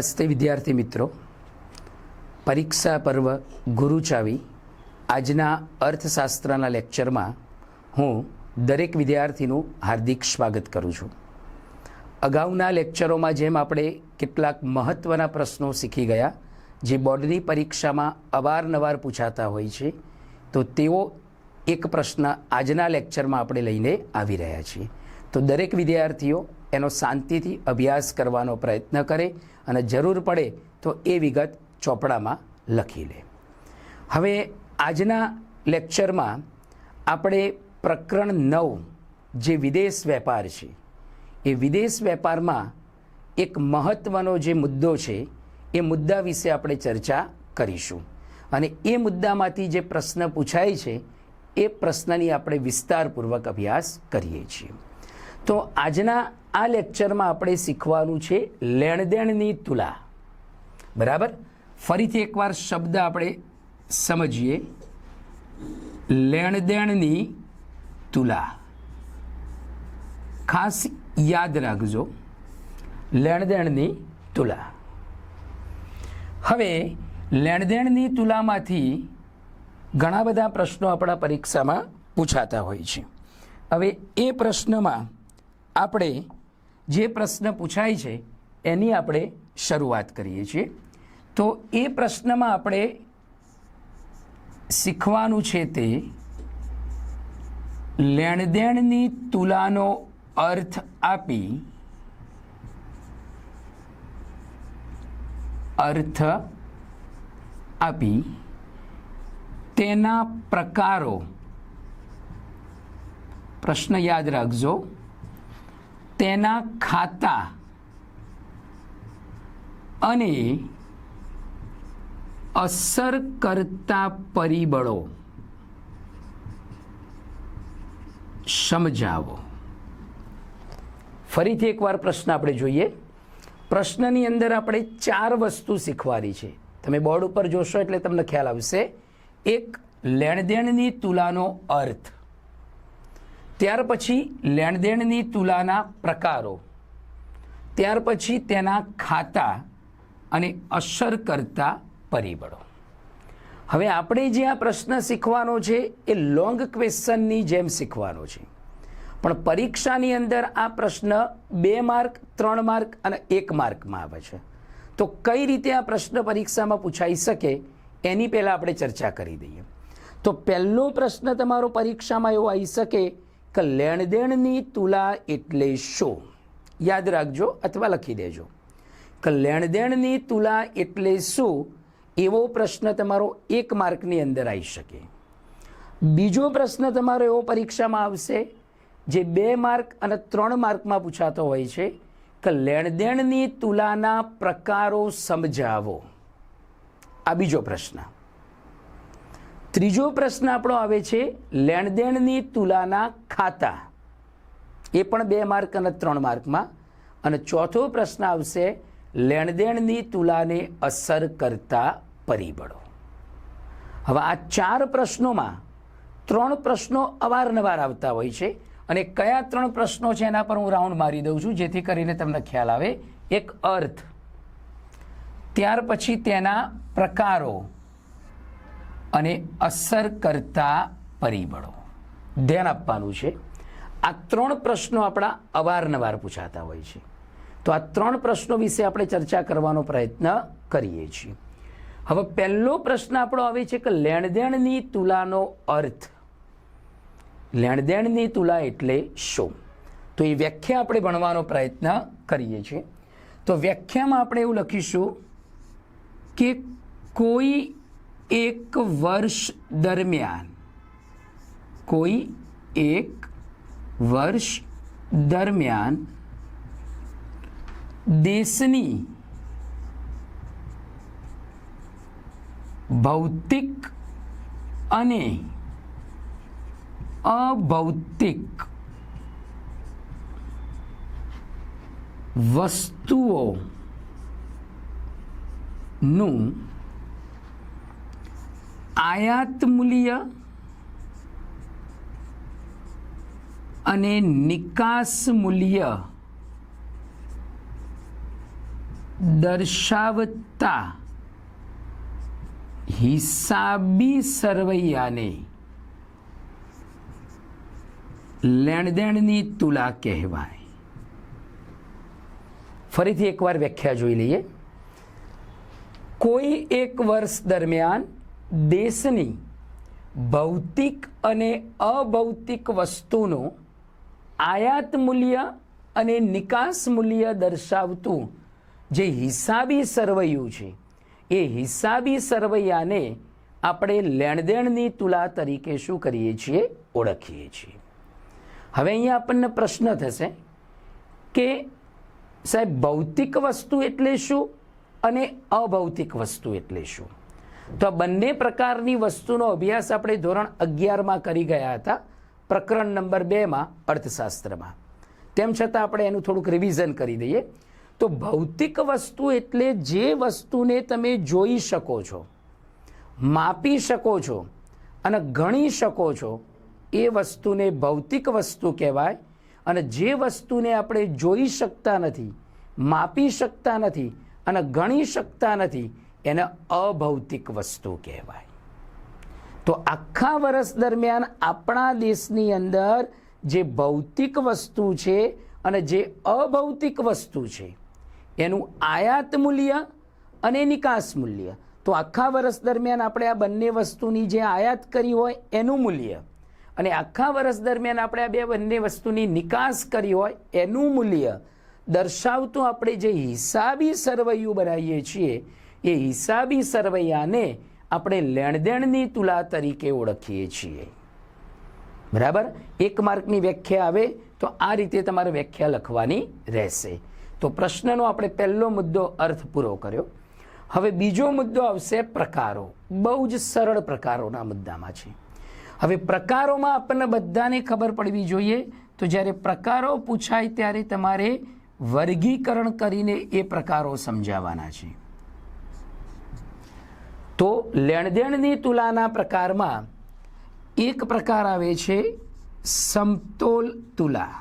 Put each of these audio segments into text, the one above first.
નમસ્તે વિદ્યાર્થી મિત્રો. પરીક્ષા પર્વ ગુરુ ચાવી આજના અર્થશાસ્ત્રના લેક્ચરમાં હું દરેક વિદ્યાર્થીનું હાર્દિક સ્વાગત કરું છું. અગાઉના લેક્ચરોમાં જેમ આપણે કેટલાક મહત્ત્વના પ્રશ્નો શીખી ગયા, જે બોર્ડની પરીક્ષામાં અવારનવાર પૂછાતા હોય છે, તો તેઓ એક પ્રશ્ન આજના લેક્ચરમાં આપણે લઈને આવી રહ્યા છીએ. તો દરેક વિદ્યાર્થીઓ એનો શાંતિથી અભ્યાસ કરવાનો પ્રયત્ન કરે અને જરૂર પડે તો એ વિગત ચોપડામાં લખી લે. હવે આજના લેક્ચરમાં આપણે પ્રકરણ નવ, જે વિદેશ વેપાર છે, એ વિદેશ વેપારમાં એક મહત્ત્વનો જે મુદ્દો છે, એ મુદ્દા વિશે આપણે ચર્ચા કરીશું. અને એ મુદ્દામાંથી જે પ્રશ્ન પૂછાય છે, એ પ્રશ્નની આપણે વિસ્તારપૂર્વક અભ્યાસ કરીએ છીએ. તો આજના આ લેક્ચરમાં આપણે શીખવાનું છે લેણદેણની તુલા. બરાબર? ફરીથી એકવાર શબ્દ આપણે સમજીએ. લેણદેણની તુલા. ખાસ યાદ રાખજો. લેણદેણની તુલા. હવે, લેણદેણની તુલામાંથી ઘણા બધા પ્રશ્નો આપણા પરીક્ષામાં પૂછાતા હોય છે. હવે એ પ્રશ્નમાં આપણે જે પ્રશ્ન પૂછાય છે, એની આપણે શરૂઆત કરીએ છીએ. તો એ પ્રશ્નમાં આપણે શીખવાનું છે તે લેણદેણની તુલાનો અર્થ આપી અર્થ આપી તેના પ્રકારો. પ્રશ્ન યાદ રાખજો. તેના ખાતા અને અસર કરતા પરિબળો સમજાવો. ફરીથી એકવાર પ્રશ્ન આપણે જોઈએ. પ્રશ્નની અંદર આપણે ચાર વસ્તુ શીખવાની છે. તમે બોર્ડ ઉપર જોશો એટલે તમને ખ્યાલ આવશે. એક, લેણદેણની તુલાનો અર્થ. ત્યાર પછી લેણદેણની તુલાના પ્રકારો. ત્યાર પછી તેના ખાતા અને અસર કરતા પરિબળો. હવે આપણે જે આ પ્રશ્ન શીખવાનો છે એ લોંગ ક્વેશ્ચનની જેમ શીખવાનો છે. પણ પરીક્ષાની અંદર આ પ્રશ્ન બે માર્ક, ત્રણ માર્ક અને એક માર્કમાં આવે છે. તો કઈ રીતે આ પ્રશ્ન પરીક્ષામાં પૂછાઈ શકે એની પહેલાં આપણે ચર્ચા કરી દઈએ. તો પહેલો પ્રશ્ન તમારો પરીક્ષામાં એવો આવી શકે કે લેણદેણની તુલા એટલે શું? યાદ રાખજો અથવા લખી દેજો. કે લેણદેણની તુલા એટલે શું? એવો પ્રશ્ન તમારો એક માર્કની અંદર આવી શકે. બીજો પ્રશ્ન તમારો એવો પરીક્ષામાં આવશે, જે બે માર્ક અને ત્રણ માર્કમાં પૂછાતો હોય છે. કે લેણદેણની તુલાના પ્રકારો સમજાવો. આ બીજો પ્રશ્ન. ત્રીજો પ્રશ્ન આપણો આવે છે, લેણદેણની તુલાના ખાતા. એ પણ બે માર્ક અને ત્રણ માર્કમાં. અને ચોથો પ્રશ્ન આવશે, લેણદેણની તુલાને અસર કરતા પરિબળો. હવે આ ચાર પ્રશ્નોમાં ત્રણ પ્રશ્નો અવારનવાર આવતા હોય છે અને કયા ત્રણ પ્રશ્નો છે એના પર હું રાઉન્ડ મારી દઉં છું, જેથી કરીને તમને ખ્યાલ આવે. એક અર્થ, ત્યાર પછી તેના પ્રકારો. અને અસર કરતા પરિબળો. ધ્યાન આપવાનું છે. આ ત્રણ પ્રશ્નો આપણા અવારનવાર પૂછાતા હોય છે. તો આ ત્રણ પ્રશ્નો વિશે આપણે ચર્ચા કરવાનો પ્રયત્ન કરીએ છીએ. હવે પહેલો પ્રશ્ન આપણો આવે છે કે લેણદેણની તુલાનો અર્થ. લેણદેણની તુલા એટલે શું? તો એ વ્યાખ્યા આપણે ભણવાનો પ્રયત્ન કરીએ છીએ. તો વ્યાખ્યામાં આપણે એવું લખીશું કે કોઈ એક વર્ષ દરમિયાન. કોઈ એક વર્ષ દરમિયાન દેશની ભૌતિક અને અભૌતિક વસ્તુઓનું આયાત મૂલ્ય અને નિકાસ મૂલ્ય દર્શાવતા હિસાબી સરવૈયાને લેણદેણની તુલા કહેવાય. ફરીથી એકવાર વ્યાખ્યા જોઈ લઈએ. કોઈ એક વર્ષ દરમિયાન દેશની ભૌતિક અને અભૌતિક વસ્તુનું આયાત મૂલ્ય અને નિકાસ મૂલ્ય દર્શાવતું જે હિસાબી સરવૈયું છે, એ હિસાબી સરવૈયાને આપણે લેણદેણની તુલા તરીકે શું કરીએ છીએ? ઓળખીએ છીએ. હવે અહીંયા આપણને પ્રશ્ન થશે કે સાહેબ, ભૌતિક વસ્તુ એટલે શું અને અભૌતિક વસ્તુ એટલે શું? તો બંને પ્રકારની વસ્તુનો અભ્યાસ આપણે ધોરણ અગિયારમાં કરી ગયા હતા. પ્રકરણ નંબર બેમાં અર્થશાસ્ત્રમાં. તેમ છતાં આપણે એનું થોડુંક રિવિઝન કરી દઈએ. તો ભૌતિક વસ્તુ એટલે જે વસ્તુને તમે જોઈ શકો છો, માપી શકો છો અને ગણી શકો છો, એ વસ્તુને ભૌતિક વસ્તુ કહેવાય અને જે વસ્તુને આપણે જોઈ શકતા નથી, માપી શકતા નથી અને ગણી શકતા નથી એને અભૌતિક વસ્તુ કહેવાય. તો આખા વર્ષ દરમિયાન આપણા દેશની અંદર જે ભૌતિક વસ્તુ છે અને જે અભૌતિક વસ્તુ છે, એનું આયાત મૂલ્ય અને નિકાસ મૂલ્ય. તો આખા વર્ષ દરમિયાન આપણે આ બંને વસ્તુની જે આયાત કરી હોય એનું મૂલ્ય અને આખા વર્ષ દરમિયાન આપણે આ બે બંને વસ્તુની નિકાસ કરી હોય એનું મૂલ્ય દર્શાવતું આપણે જે હિસાબી સરવૈયું બનાવીએ છીએ એ હિસાબી સરવૈયાને આપણે લેણદેણની તુલા તરીકે ઓળખીએ છીએ. બરાબર? એક માર્કની વ્યાખ્યા આવે તો આ રીતે તમારે વ્યાખ્યા લખવાની રહેશે. તો પ્રશ્નનો આપણે પહેલો મુદ્દો અર્થ પૂરો કર્યો. હવે બીજો મુદ્દો આવશે પ્રકારો. બહુ જ સરળ પ્રકારોના મુદ્દામાં છે. હવે પ્રકારોમાં આપણને બધાને ખબર પડવી જોઈએ તો જ્યારે પ્રકારો પૂછાય ત્યારે તમારે વર્ગીકરણ કરીને એ પ્રકારો સમજાવવાના છે. તો લેણદેણની તુલાના પ્રકારમાં એક પ્રકાર આવે છે સમતોલ તુલા.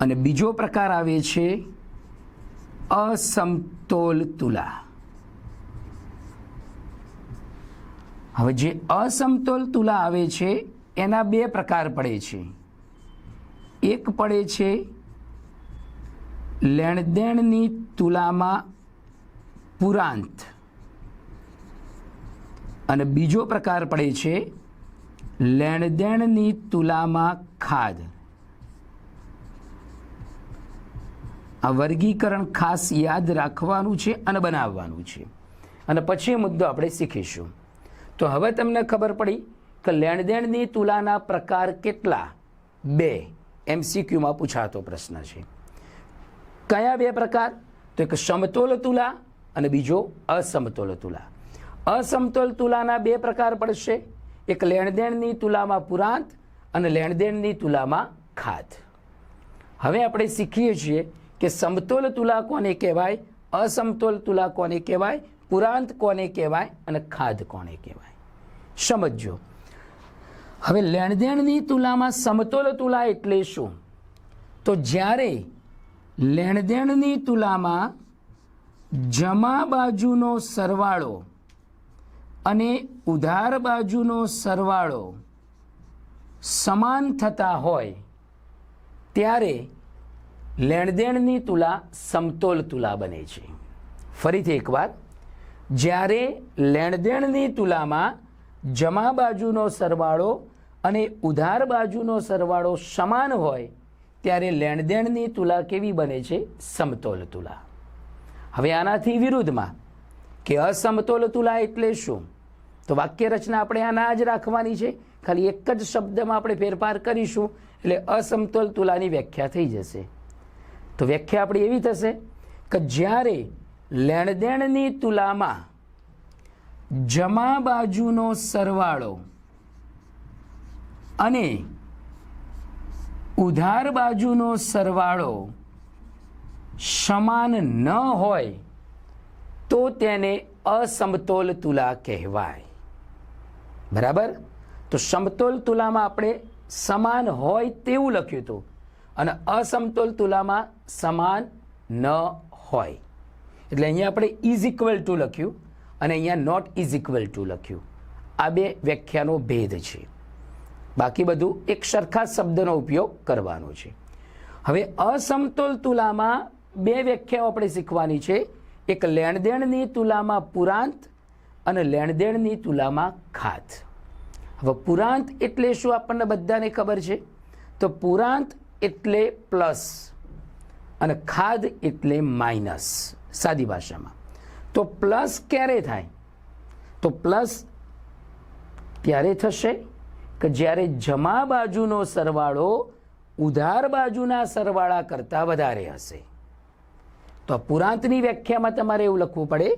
અને બીજો પ્રકાર આવે છે અસમતોલ તુલા. હવે જે અસમતોલ તુલા આવે છે એના બે પ્રકાર પડે છે. એક પડે છે લેણદેણની તુલામાં પુરાંત. અને બીજો પ્રકાર પડે છે લેણદેણની તુલામાં ખાદ. આ વર્ગીકરણ ખાસ યાદ રાખવાનું છે અને બનાવવાનું છે. અને પછી મુદ્દો આપણે શીખીશું. તો હવે તમને ખબર પડી કે લેણદેણની તુલાના પ્રકાર કેટલા? બે. એમસીક્યુમાં પૂછાતો પ્રશ્ન છે. કયા બે પ્રકાર? તો એક સમતોલ તુલા અને બીજો અસમતોલ તુલા. અસમતોલ તુલાના બે પ્રકાર પડશે. એક લેણદેણની તુલામાં પુરાંત અને લેણદેણની તુલામાં ખાધ હવે આપણે શીખીએ છીએ કે સમતોલ તુલા કોને કહેવાય, અસમતોલ તુલા કોને કહેવાય, પુરાંત કોને કહેવાય અને ખાદ કોને કહેવાય. સમજો હવે લેણદેણની તુલામાં સમતોલ તુલા એટલે શું? તો જ્યારે લેણદેણની તુલામાં જમા બાજુનો સરવાળો અને ઉધાર બાજુનો સરવાળો સમાન થતા હોય ત્યારે લેણદેણની તુલા સમતોલ તુલા બને છે. ફરીથી એક વાત જ્યારે લેણદેણની તુલામાં જમા બાજુનો સરવાળો અને ઉધાર બાજુનો સરવાળો સમાન હોય, ત્યારે લેણદેણની તુલા કેવી બને છે? સમતોલ તુલા. હવે આનાથી વિરુદ્ધમાં કે અસમતોલ તુલા એટલે શું? તો વાક્ય રચના આપણે આના જ રાખવાની છે. ખાલી એક જ શબ્દમાં આપણે ફેરફાર કરીશું, એટલે અસમતોલ તુલાની વ્યાખ્યા થઈ જશે. તો વ્યાખ્યા આપણી એવી થશે કે જ્યારે લેણદેણની તુલામાં જમા બાજુનો સરવાળો અને ઉધાર બાજુનો સરવાળો સમાન ન હોય તો તેને અસમતોલ તુલા કહેવાય. બરાબર? તો સમતોલ તુલામાં આપણે સમાન હોય તેવું લખ્યું હતું. અને અસમતોલ તુલામાં સમાન ન હોય. એટલે અહીંયા આપણે ઇઝ ઇક્વલ ટુ લખ્યું અને અહીંયા નોટ ઇઝ ઇક્વલ ટુ લખ્યું. આ બે વ્યાખ્યાનો ભેદ છે. બાકી બધું એક સરખા શબ્દનો ઉપયોગ કરવાનો છે. હવે અસમતોલ તુલામાં બે વ્યાખ્યાઓ આપણે શીખવાની છે. એક લેણદેણની તુલામાં પુરાંત અને લેણદેણની તુલામાં ખાત. હવે પુરાંત એટલે શું આપણને બધાને ખબર છે? તો પુરાંત એટલે પ્લસ અને ખાદ એટલે માઇનસ સાદી ભાષામાં. તો પ્લસ ક્યારે થાય? તો પ્લસ ત્યારે થશે? કે જ્યારે જમા બાજુનો સરવાળો ઉધાર બાજુના સરવાળા કરતાં વધારે હશે. તો પુરાંતની વ્યાખ્યામાં તમારે એવું લખવું પડે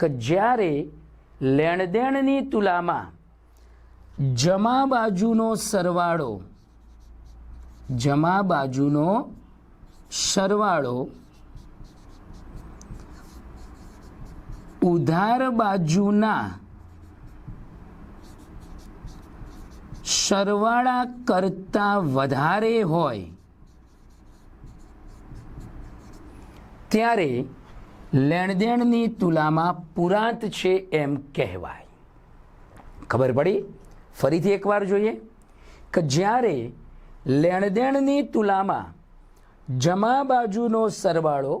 કે જ્યારે લેણદેણની તુલામાં જમા બાજુનો સરવાળો, જમા બાજુનો સરવાળો ઉધાર બાજુના સરવાળા કરતાં વધારે હોય ત્યારે લેણદેણની તુલામાં પુરાંત છે એમ કહેવાય. ખબર પડી? ફરીથી એકવાર જોઈએ કે જ્યારે લેણદેણની તુલામાં જમા બાજુનો સરવાળો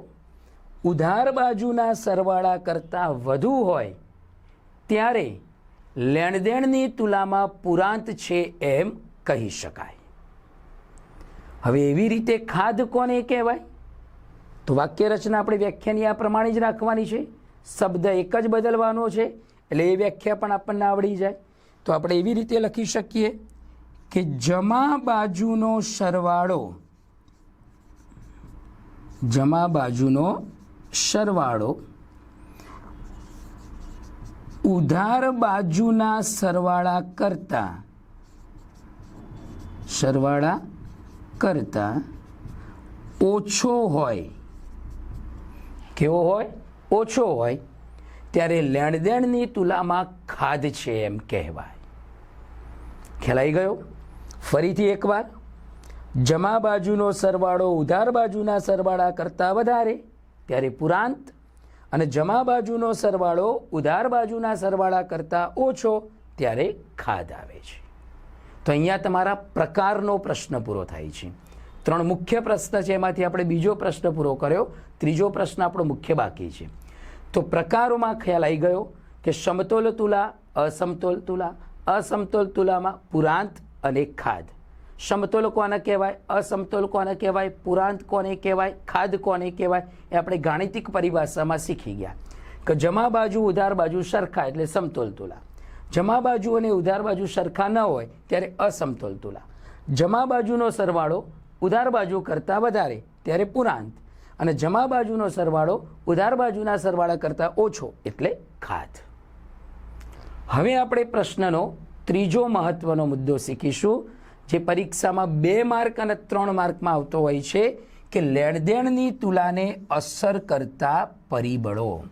ઉધાર બાજુના સરવાળા કરતાં વધુ હોય, ત્યારે લેણદેણની તુલામાં પુરાંત છે એમ કહી શકાય. હવે એવી રીતે ખાદ કોને કહેવાય? તો વાક્ય રચના આપણે વ્યાખ્યાની આ પ્રમાણે જ રાખવાની છે. શબ્દ એક જ બદલવાનો છે, એટલે એ વ્યાખ્યા પણ આપણને આવડી જાય. તો આપણે એવી રીતે લખી શકીએ કે જમા બાજુનો સરવાળો, જમા બાજુનો સરવાળો, ઉધાર બાજુના સરવાળા કરતા સરવાળા કરતા ઓછો હોય. કેવો હોય? ઓછો હોય. ત્યારે લેણદેણની તુલામાં ખાદ છે એમ કહેવાય. ખેલાઈ ગયો? ફરીથી એકવાર. જમા બાજુનો સરવાળો ઉધાર બાજુના સરવાળા કરતાં વધારે ત્યારે પુરાંત. અને જમા બાજુનો સરવાળો ઉધાર બાજુના સરવાળા કરતાં ઓછો ત્યારે ખાદ આવે છે. તો અહીંયા તમારા પ્રકારનો પ્રશ્ન પૂરો થાય છે. ત્રણ મુખ્ય પ્રશ્ન છે, એમાંથી આપણે બીજો પ્રશ્ન પૂરો કર્યો. ત્રીજો પ્રશ્ન આપણો મુખ્ય બાકી છે. તો પ્રકારોમાં ખ્યાલ આવી ગયો કે સમતોલ તુલા, અસમતોલ તુલા, અસમતોલ તુલામાં પુરાંત અને ખાદ. સમતોલ કોને કહેવાય? અસમતોલ કોને કહેવાય? પુરાંત કોને કહેવાય? ખાદ કોને કહેવાય? એ આપણે ગાણિતિક પરિભાષામાં શીખી ગયા. કે જમા બાજુ, ઉધાર બાજુ સરખા એટલે સમતોલ તુલા. જમા બાજુ અને ઉધાર બાજુ સરખા ન હોય ત્યારે અસમતોલ તુલા. જમા બાજુનો સરવાળો ઉધાર બાજુ કરતાં વધારે, ત્યારે પુરાંત અને જમા બાજુનો સરવાળો ઉધાર બાજુના સરવાળા કરતાં ઓછો, એટલે ખાત હવે આપણે પ્રશ્નનો ત્રીજો મહત્વનો મુદ્દો શીખીશું, જે પરીક્ષામાં બે માર્ક અને ત્રણ માર્કમાં આવતો હોય છે, કે લેણદેણની તુલાને અસર કરતા પરિબળો.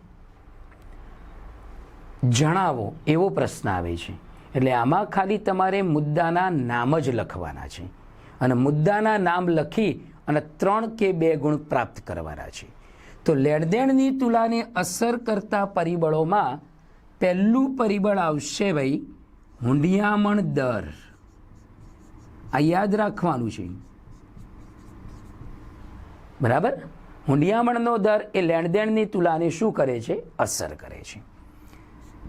જણાવો, એવો પ્રશ્ન આવે છે. એટલે આમાં ખાલી તમારે મુદ્દાના નામ જ લખવાના છે. અને મુદ્દાના નામ લખી અને ત્રણ કે બે ગુણ પ્રાપ્ત કરવાના છે. તો લેણદેણની તુલાને અસર કરતા પરિબળોમાં પહેલું પરિબળ આવશે ભાઈ હુંડિયામણ દર. આ યાદ રાખવાનું છે. બરાબર? હુંડિયામણનો દર એ લેણદેણની તુલાને શું કરે છે? અસર કરે છે.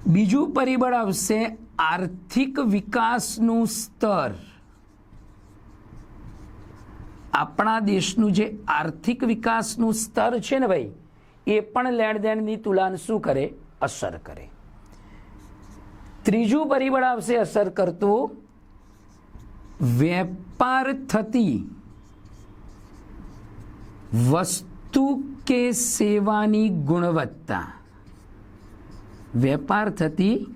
બીજું પરિબળ આવશે આર્થિક વિકાસનું સ્તર. આપણા દેશનું જે આર્થિક વિકાસનું સ્તર છે ને ભાઈ, એ પણ લેણદેણની તુલાને શું કરે? અસર કરે. ત્રીજું પરિબળ આવશે અસર કરતું વેપાર થતી વસ્તુ કે સેવાની ગુણવત્તા. વેપાર થતી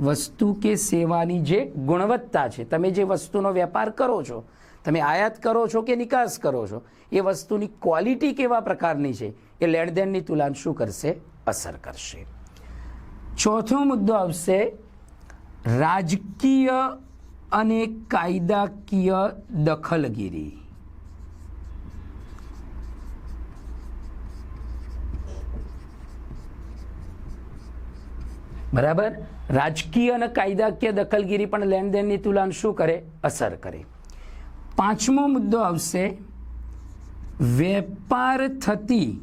વસ્તુ કે સેવાની જે ગુણવત્તા છે, તમે જે વસ્તુનો વેપાર કરો છો તમે આયાત કરો છો કે નિકાસ કરો છો? એ વસ્તુની ક્વોલિટી કેવા પ્રકારની છે? એ લેણદેણની તુલન શું કરશે? અસર કરશે. ચોથો મુદ્દો આવશે રાજકીય અને કાયદાકીય દખલગીરી. બરાબર? રાજકીય અને કાયદાકીય દખલગીરી પણ લેણદેણની તુલન શું કરે? અસર કરે. પાંચમો મુદ્દો આવશે, વેપાર થતી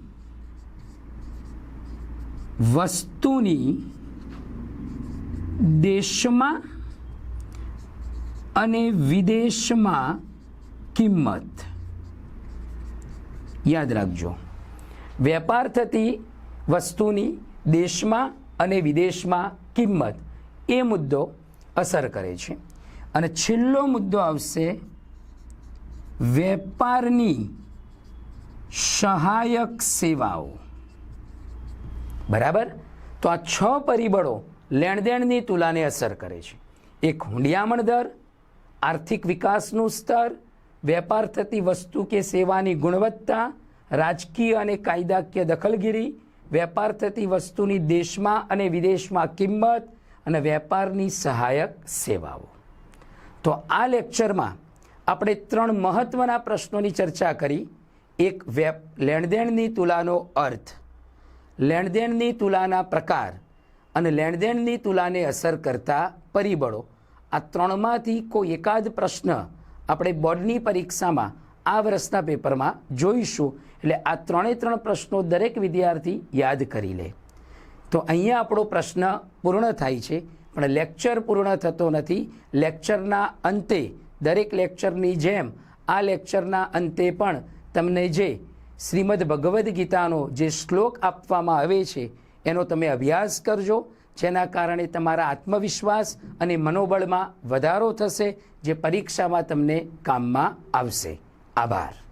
વસ્તુની દેશમાં અને વિદેશમાં કિંમત. યાદ રાખજો. વેપાર થતી વસ્તુની દેશમાં અને વિદેશમાં કિંમત એ મુદ્દો અસર કરે છે. અને છેલ્લો મુદ્દો આવશે વેપારની સહાયક સેવાઓ. બરાબર? તો આ છ પરિબળો લેણદેણની તુલાને અસર કરે છે. એક હુંડિયામણ દર, આર્થિક વિકાસનું સ્તર, વેપાર થતી વસ્તુ કે સેવાની ગુણવત્તા, રાજકીય અને કાયદાકીય દખલગીરી, વેપાર થતી વસ્તુની દેશમાં અને વિદેશમાં કિંમત અને વેપારની સહાયક સેવાઓ. તો આ લેક્ચરમાં આપણે ત્રણ મહત્વના પ્રશ્નોની ચર્ચા કરી. એક વેપ લેણદેણની તુલાનો અર્થ. લેણદેણની તુલાના પ્રકાર અને લેણદેણની તુલાને અસર કરતા પરિબળો. આ ત્રણમાંથી કોઈ એકાદ પ્રશ્ન આપણે બોર્ડની પરીક્ષામાં આ વર્ષના પેપરમાં જોઈશું. એટલે આ ત્રણે ત્રણ પ્રશ્નો દરેક વિદ્યાર્થી યાદ કરી લે. તો અહીંયા આપણો પ્રશ્ન પૂર્ણ થાય છે. પણ લેક્ચર પૂર્ણ થતો નથી. લેક્ચરના અંતે દરેક લેક્ચરની જેમ આ લેક્ચરના અંતે પણ તમને જે શ્રીમદ ભગવદ્ ગીતાનો જે શ્લોક આપવામાં આવે છે, એનો તમે અભ્યાસ કરજો, જેના કારણે તમારા આત્મવિશ્વાસ અને મનોબળમાં વધારો થશે, જે પરીક્ષામાં તમને કામમાં આવશે. આભાર.